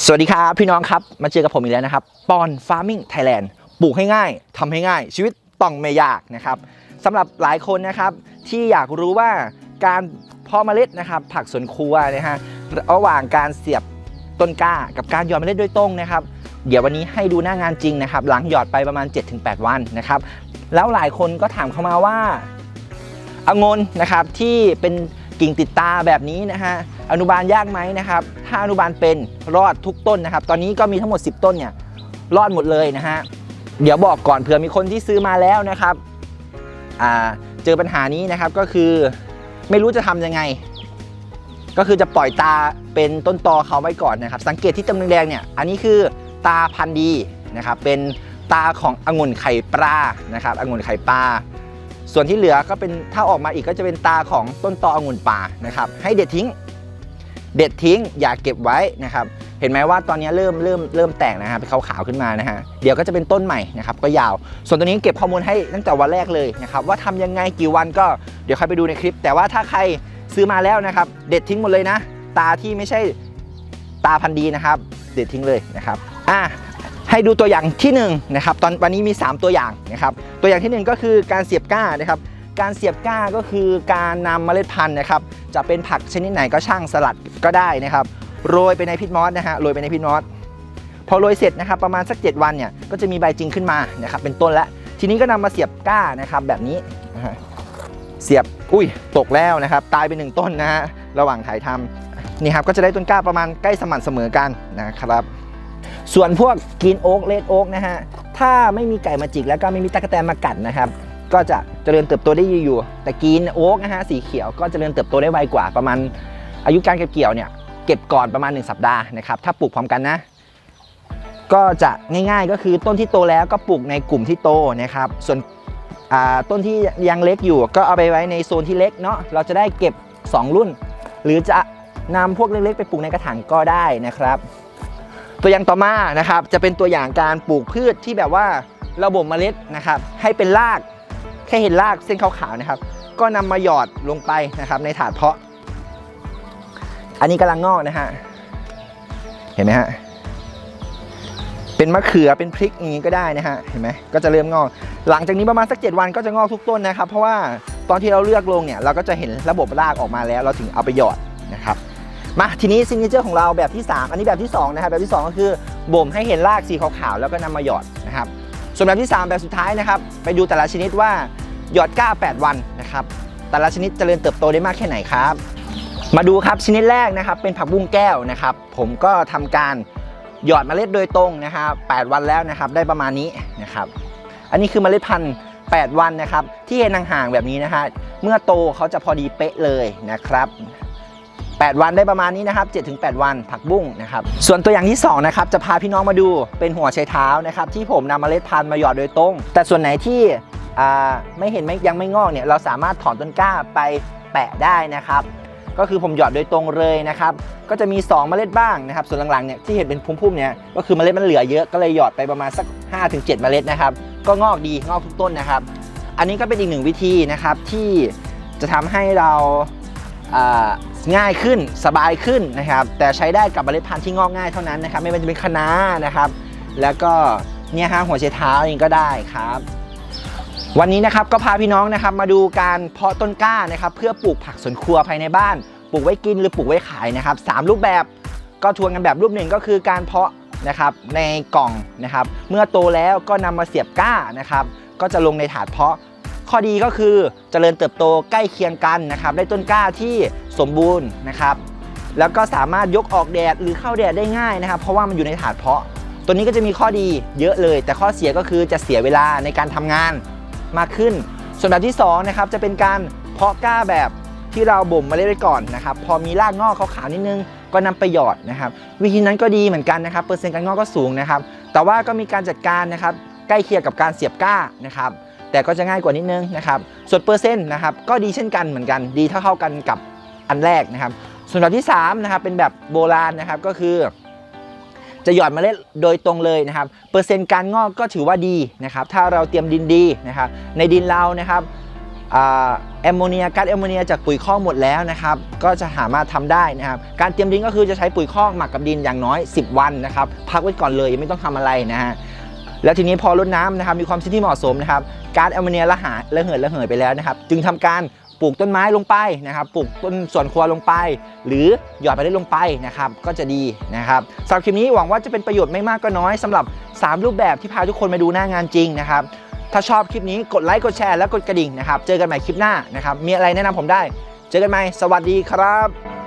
สวัสดีครับพี่น้องครับมาเจอกับผมอีกแล้วนะครับปอนฟาร์มิงไทยแลนด์ปลูกให้ง่ายทำให้ง่าย ชีวิตต้องไม่ยากนะครับสำหรับหลายคนนะครับที่อยากรู้ว่าการเพาะเมล็ดนะครับ ผักสวนครัวนะฮะระหว่างการเสียบต้นกล้า กับการหยอดเมล็ดโดยตรงนะครับ เดี๋ยววันนี้ให้ดูหน้างานจริงนะครับ หลังหยอดไปประมาณ 7-8 วันนะครับ แล้วหลายคนก็ถามเข้ามาว่าองุ่นนะครับที่เป็น กิ่งติดตาแบบนี้นะฮะอนุบาลยากไหมนะครับ ถ้าอนุบาลเป็นรอดทุกต้นนะครับ ตอนนี้ก็มีทั้งหมด 10 ต้นเนี่ยรอดหมดเลยนะฮะเดี๋ยวบอกก่อนเผื่อมีคนที่ซื้อมาแล้วนะครับเจอปัญหานี้นะครับก็คือไม่รู้จะทำยังไง ก็คือจะปล่อยตาเป็นต้นตอเขาไว้ก่อนนะครับ สังเกตที่ตำแหน่งแดงเนี่ยอันนี้คือตาพันดีนะครับเป็นตาขององุ่นไข่ปลานะครับองุ่นไข่ปลา ส่วนที่เหลือก็เป็นถ้าออกมาอีกก็จะเป็นตาของต้นตอองุ่นป่านะครับ ให้เด็ดทิ้ง เด็ดทิ้งอย่าเก็บไว้นะครับ เห็นไหมว่าตอนนี้เริ่มเริ่มเริ่มแตกนะฮะเป็นขาวๆขึ้นมานะฮะเดี๋ยวก็จะเป็นต้นใหม่นะครับก็ยาว ส่วนตัวนี้เก็บข้อมูลให้ตั้งแต่วันแรกเลยนะครับว่าทำยังไงกี่วันก็เดี๋ยวใครไปดูในคลิป แต่ว่าถ้าใครซื้อมาแล้วนะครับ เด็ดทิ้งหมดเลยนะ ตาที่ไม่ใช่ตาพันธุ์ดีนะครับ เด็ดทิ้งเลยนะครับอะ ให้ดูตัวอย่างที่1นงนะครับตอนวันนี้มี 3 ตัวอย่างนะครับตัวอย่างทีหนึ่1 ก็คือการเสียบก้านะครับการเสียบก้าก็คือการนำเมล็ดพันธุ์นะครับจะเป็นผักชนิดไหนก็ช่างสลัดก็ได้นะครับโรยไปในพิษมอสนะฮะโรยไปในพิษมอสพอโรยเสร็จนะครับประมาณสัก 7 วันเนี่ยก็จะมีใบจริงขึ้นมานะครับเป็นต้นแล้วทีนี้ก็นำมาเสียบก้านะครับแบบนี้เสียบอุ้ยตกแล้วนะครับตายไปหนึ่งต้นนะฮะระหว่างถ่ายทำนี่ครับก็จะได้ต้นกล้าประมาณใกล้สม่ำเสมอกันนะครับ ส่วนพวกกรีนโอ๊กเลดโอ๊กนะฮะ ถ้าไม่มีไก่มาจิกแล้วก็ไม่มีตะกแตนมากัดนะครับ ก็จะเจริญเติบโตได้ดีอยู่ แต่กรีนโอ๊กนะฮะสีเขียวก็เจริญเติบโตได้ไวกว่าประมาณ อายุการเก็บเกี่ยวเนี่ยเก็บก่อนประมาณ 1 สัปดาห์นะครับ ถ้าปลูกพร้อมกันนะ ก็จะง่ายๆก็คือต้นที่โตแล้วก็ปลูกในกลุ่มที่โตนะครับ ส่วนต้นที่ยังเล็กอยู่ ก็เอาไปไว้ในโซนที่เล็กเนาะ เราจะได้เก็บ 2 รุ่น หรือจะนำพวกเล็กๆไปปลูกในกระถางก็ได้นะครับ ตัวอย่างต่อมานะครับจะเป็นตัวอย่างการปลูกพืชที่แบบว่าระบบเมล็ดนะครับ ให้เป็นรากแค่เห็นรากเส้นขาวๆนะครับ ก็นำมาหยอดลงไปนะครับ ในถาดเพาะ อันนี้กำลังงอกนะฮะเห็นไหมฮะเป็นมะเขือเป็นพริกอย่างนี้ก็ได้นะฮะเห็นไหมก็จะเริ่มงอก หลังจากนี้ประมาณสัก 7 วันก็จะงอกทุกต้นนะครับ เพราะว่าตอนที่เราเลือกลงเนี่ยเราก็จะเห็นระบบรากออกมาแล้ว เราถึงเอาไปหยอดนะครับ มาทีนี้ซิงเกิลของเราแบบที่ 3 อันนี้แบบที่2นะครับแบบที่ 2 ก็คือบ่มให้เห็นรากสีขาวๆแล้วก็นำมาหยอดนะครับส่วนแบบที่ 3 แบบสุดท้ายนะครับไปดูแต่ละชนิดว่าหยอดก้า 8 วันนะครับแต่ละชนิดเจริญเติบโตได้มากแค่ไหนครับ มาดูครับชนิดแรกนะครับเป็นผักบุ้งแก้วนะครับผมก็ทำการหยอดเมล็ดโดยตรงนะครับ8วันแล้วนะครับได้ประมาณนี้นะครับอันนี้คือเมล็ดพันธุ์ 8 วันนะครับที่เห็นห่างๆแบบนี้นะฮะเมื่อโตเขาจะพอดีเป๊ะเลยนะครับ 8 วันได้ประมาณนี้นะครับ7-8 วันผักบุ้งนะครับ ส่วนตัวอย่างที่2นะครับจะพาพี่น้องมาดูเป็นหัวไชเท้านะครับที่ผมนำเมล็ดพันธุ์มาหยอดโดยตรง แต่ส่วนไหนที่ไม่เห็นไม่ยังไม่งอกเนี่ยเราสามารถถอนต้นกล้าไปแปะได้นะครับ ก็คือผมหยอดโดยตรงเลยนะครับ ก็จะมี 2 เมล็ดบ้างนะครับ ส่วนหลังๆเนี่ยที่เห็นเป็นพุ่มๆเนี่ยก็คือเมล็ดมันเหลือเยอะก็เลยหยอดไปประมาณสัก 5-7 เมล็ดนะครับ ก็งอกดีงอกทุกต้นนะครับ อันนี้ก็เป็นอีกหนึ่งวิธีนะครับที่จะทำให้เรา ง่ายขึ้นสบายขึ้นนะครับ แต่ใช้ได้กับเมล็ดพันธุ์ที่งอกง่ายเท่านั้นนะครับ ไม่ว่าจะเป็นคะน้านะครับ แล้วก็เนี่ยฮะหัวไชเท้าเองก็ได้ครับ วันนี้นะครับก็พาพี่น้องนะครับมาดูการเพาะต้นกล้านะครับเพื่อปลูกผักสวนครัวภายในบ้าน ปลูกไว้กินหรือปลูกไว้ขายนะครับสามรูปแบบก็ทวนกันแบบรูปหนึ่งก็คือการเพาะนะครับในกล่องนะครับ เมื่อโตแล้วก็นำมาเสียบก้านะครับ ก็จะลงในถาดเพาะ ข้อดีก็คือเจริญเติบโตใกล้เคียงกันนะครับได้ต้นกล้าที่สมบูรณ์นะครับ แล้วก็สามารถยกออกแดดหรือเข้าแดดได้ง่ายนะครับ เพราะว่ามันอยู่ในถาดเพาะ ตัวนี้ก็จะมีข้อดีเยอะเลย แต่ข้อเสียก็คือจะเสียเวลาในการทำงานมากขึ้น ส่วนแบบที่2นะครับจะเป็นการเพาะกล้าแบบที่เราบ่มมาเล็ดไว้ก่อนนะครับ พอมีรากงอกขาวๆนิดนึงก็นำไปหยอดนะครับ วิธีนั้นก็ดีเหมือนกันนะครับ เปอร์เซ็นต์การงอกก็สูงนะครับ แต่ว่าก็มีการจัดการนะครับ ใกล้เคียงกับการเสียบก้านะครับ แต่ก็จะง่ายกว่านิดนึงนะครับ ส่วนเปอร์เซ็นต์นะครับก็ดีเช่นกันเหมือนกัน ดีเท่าๆกันกับอันแรกนะครับ ส่วนแบบที่3นะครับเป็นแบบโบราณนะครับก็คือจะหยอดเมล็ดโดยตรงเลยนะครับ เปอร์เซ็นต์การงอกก็ถือว่าดีนะครับ ถ้าเราเตรียมดินดีนะครับ ในดินเรานะครับแอมโมเนียก๊าซแอมโมเนียจากปุ๋ยคอกหมดแล้วนะครับ ก็จะสามารถทำได้นะครับ การเตรียมดินก็คือจะใช้ปุ๋ยคอกหมักกับดินอย่างน้อย 10 วันนะครับ พักไว้ก่อนเลยยังไม่ต้องทำอะไรนะฮะ แล้วทีนี้พอรดน้ำนะครับมีความชื้นที่เหมาะสมนะครับก๊าซแอมโมเนียละหายระเหยระเหยไปแล้วนะครับ จึงทำการปลูกต้นไม้ลงไปนะครับ ปลูกต้นสวนครัวลงไป หรือหยอดไปได้ลงไปนะครับ ก็จะดีนะครับสำหรับคลิปนี้หวังว่าจะเป็นประโยชน์ไม่มากก็น้อยสำหรับ 3 รูปแบบที่พาทุกคนมาดูหน้างานจริงนะครับ ถ้าชอบคลิปนี้กดไลค์กดแชร์และกดกระดิ่งนะครับ เจอกันใหม่คลิปหน้านะครับ มีอะไรแนะนำผมได้ เจอกันใหม่สวัสดีครับ